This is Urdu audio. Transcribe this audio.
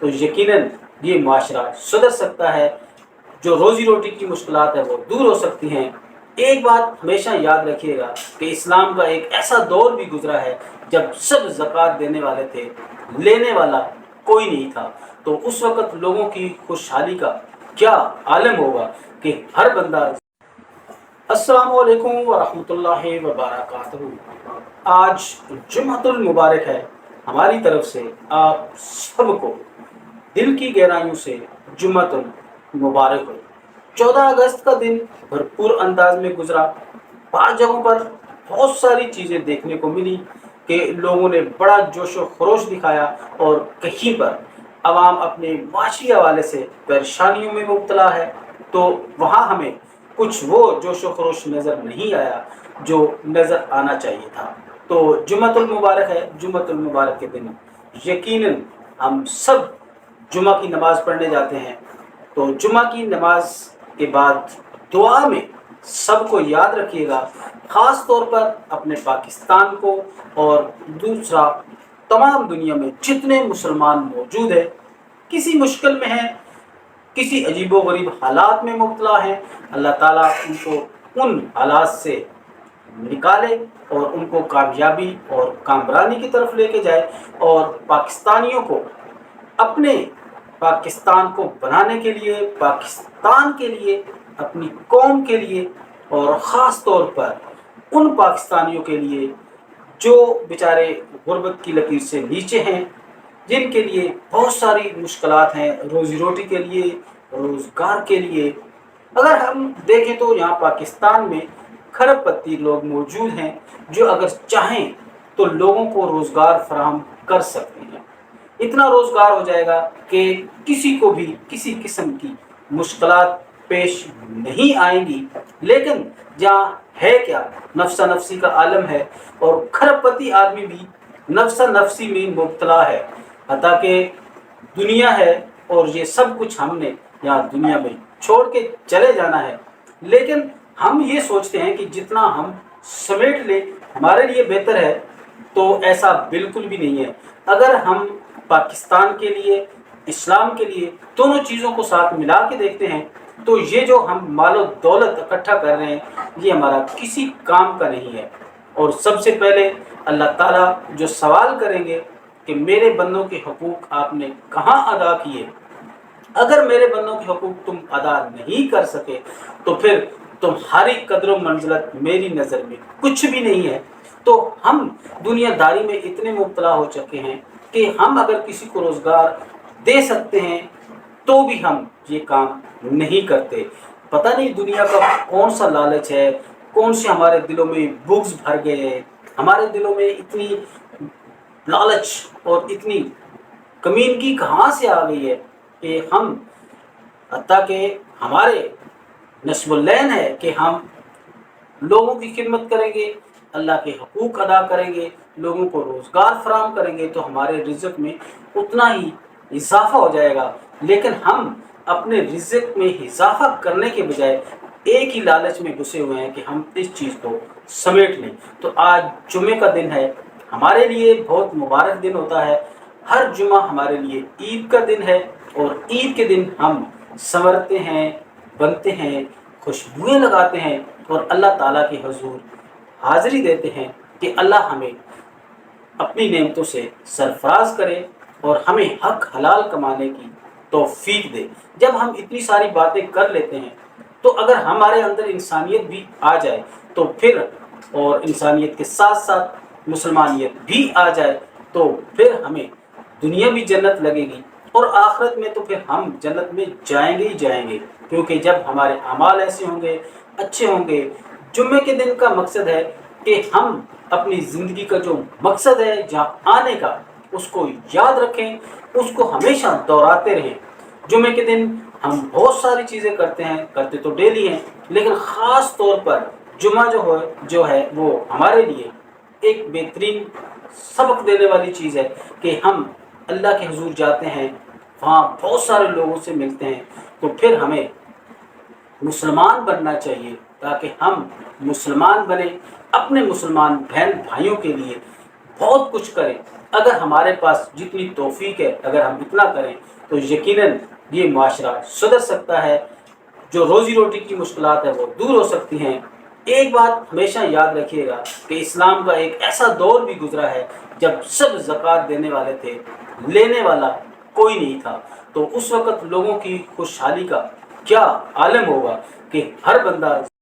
تو یقیناً یہ معاشرہ سدھر سکتا ہے۔ جو روزی روٹی کی مشکلات ہے وہ دور ہو سکتی ہیں۔ ایک بات ہمیشہ یاد رکھیے گا کہ اسلام کا ایک ایسا دور بھی گزرا ہے جب سب زکوٰۃ دینے والے تھے، لینے والا کوئی نہیں تھا۔ تو اس وقت لوگوں کی خوشحالی کا کیا عالم ہوگا کہ ہر بندہ السلام علیکم ورحمۃ اللہ وبرکاتہ۔ آج جمعۃ المبارک ہے۔ ہماری طرف سے آپ سب کو دل کی گہرائیوں سے جمعۃ المبارک ہو۔ چودہ اگست کا دن بھرپور انداز میں گزرا۔ بعض جگہوں پر بہت ساری چیزیں دیکھنے کو ملی کہ لوگوں نے بڑا جوش و خروش دکھایا اور کہیں پر عوام اپنے معاشی حوالے سے پریشانیوں میں مبتلا ہے۔ تو وہاں ہمیں کچھ وہ جوش و خروش نظر نہیں آیا جو نظر آنا چاہیے تھا۔ تو جمعۃ المبارک ہے، جمعۃ المبارک کے دن۔ یقیناً ہم سب جمعہ کی نماز پڑھنے جاتے ہیں۔ تو جمعہ کی نماز کے بعد دعا میں سب کو یاد رکھیے گا، خاص طور پر اپنے پاکستان کو اور دوسرا تمام دنیا میں جتنے مسلمان موجود ہیں، کسی مشکل میں ہیں، کسی عجیب و غریب حالات میں مبتلا ہیں، اللہ تعالیٰ ان کو ان حالات سے نکالے اور ان کو کامیابی اور کامرانی کی طرف لے کے جائے اور پاکستانیوں کو اپنے پاکستان کو بنانے کے لیے، پاکستان کے لیے، اپنی قوم کے لیے اور خاص طور پر ان پاکستانیوں کے لیے جو بیچارے غربت کی لکیر سے نیچے ہیں، جن کے لیے بہت ساری مشکلات ہیں روزی روٹی کے لیے، روزگار کے لیے۔ اگر ہم دیکھیں تو یہاں پاکستان میں کھرب پتی لوگ موجود ہیں جو اگر چاہیں تو لوگوں کو روزگار فراہم کر سکتے ہیں۔ اتنا روزگار ہو جائے گا کہ کسی کو بھی کسی قسم کی مشکلات پیش نہیں آئیں گی۔ لیکن جہاں ہے کیا نفسہ نفسی کا عالم ہے اور کھرب پتی آدمی بھی نفسہ نفسی میں مبتلا ہے۔ حتیٰ کہ دنیا ہے اور یہ سب کچھ ہم نے یہاں دنیا میں چھوڑ کے چلے جانا ہے۔ لیکن ہم یہ سوچتے ہیں کہ جتنا ہم سمیٹ لیں، ہمارے لیے بہتر ہے، تو ایسا بالکل بھی نہیں ہے۔ اگر ہم پاکستان کے لیے، اسلام کے لیے دونوں چیزوں کو ساتھ ملا کے دیکھتے ہیں، تو یہ جو ہم مال و دولت اکٹھا کر رہے ہیں، یہ ہمارا کسی کام کا نہیں ہے۔ اور سب سے پہلے اللہ تعالیٰ جو سوال کریں گے کہ میرے بندوں کے حقوق آپ نے کہاں ادا کیے؟ اگر میرے بندوں کے حقوق تم ادا نہیں کر سکے، تو پھر تمہاری قدر و منزلت میری نظر میں کچھ بھی نہیں ہے۔ تو ہم دنیا داری میں اتنے مبتلا ہو چکے ہیں کہ ہم اگر کسی کو روزگار دے سکتے ہیں تو بھی ہم یہ کام نہیں کرتے۔ پتہ نہیں دنیا کا کون سا لالچ ہے، کون سے ہمارے دلوں میں بکس بھر گئے ہیں۔ ہمارے دلوں میں اتنی لالچ اور اتنی کمینگی کہاں سے آ گئی ہے کہ ہم حتیٰ کہ ہمارے نصب العین ہے کہ ہم لوگوں کی خدمت کریں گے، اللہ کے حقوق ادا کریں گے، لوگوں کو روزگار فراہم کریں گے، تو ہمارے رزق میں اتنا ہی اضافہ ہو جائے گا۔ لیکن ہم اپنے رزق میں اضافہ کرنے کے بجائے ایک ہی لالچ میں گھسے ہوئے ہیں کہ ہم اس چیز کو سمیٹ لیں۔ تو آج جمعے کا دن ہے، ہمارے لیے بہت مبارک دن ہوتا ہے۔ ہر جمعہ ہمارے لیے عید کا دن ہے اور عید کے دن ہم سنورتے ہیں۔ بنتے ہیں، خوشبوئیں لگاتے ہیں اور اللہ تعالیٰ کی حضور حاضری دیتے ہیں کہ اللہ ہمیں اپنی نعمتوں سے سرفراز کرے اور ہمیں حق حلال کمانے کی توفیق دے۔ جب ہم اتنی ساری باتیں کر لیتے ہیں، تو اگر ہمارے اندر انسانیت بھی آ جائے، تو پھر اور انسانیت کے ساتھ ساتھ مسلمانیت بھی آ جائے، تو پھر ہمیں دنیا بھی جنت لگے گی۔ اور آخرت میں تو پھر ہم جنت میں جائیں گے ہی جائیں گے، کیونکہ جب ہمارے اعمال ایسے ہوں گے، اچھے ہوں گے، جمعے کے دن کا مقصد ہے کہ ہم اپنی زندگی کا جو مقصد ہے جہاں آنے کا، اس کو یاد رکھیں، اس کو ہمیشہ دہراتے رہیں۔ جمعے کے دن ہم بہت ساری چیزیں کرتے ہیں، کرتے تو ڈیلی ہیں، لیکن خاص طور پر جمعہ جو ہے جو ہے وہ ہمارے لیے ایک بہترین سبق دینے والی چیز ہے کہ ہم اللہ کے حضور جاتے ہیں، وہاں بہت سارے لوگوں سے ملتے ہیں۔ تو پھر ہمیں مسلمان بننا چاہیے تاکہ ہم مسلمان بنے، اپنے مسلمان بہن بھائیوں کے لیے بہت کچھ کریں۔ اگر ہمارے پاس جتنی توفیق ہے، اگر ہم اتنا کریں، تو یقیناً یہ معاشرہ سدھر سکتا ہے۔ جو روزی روٹی کی مشکلات ہیں، وہ دور ہو سکتی ہیں۔ ایک بات ہمیشہ یاد رکھیے گا کہ اسلام کا ایک ایسا دور بھی گزرا ہے، جب سب زکوٰۃ دینے والے تھے۔ لینے والا کوئی نہیں تھا۔ تو اس وقت لوگوں کی خوشحالی کا کیا عالم ہوگا کہ ہر بندہ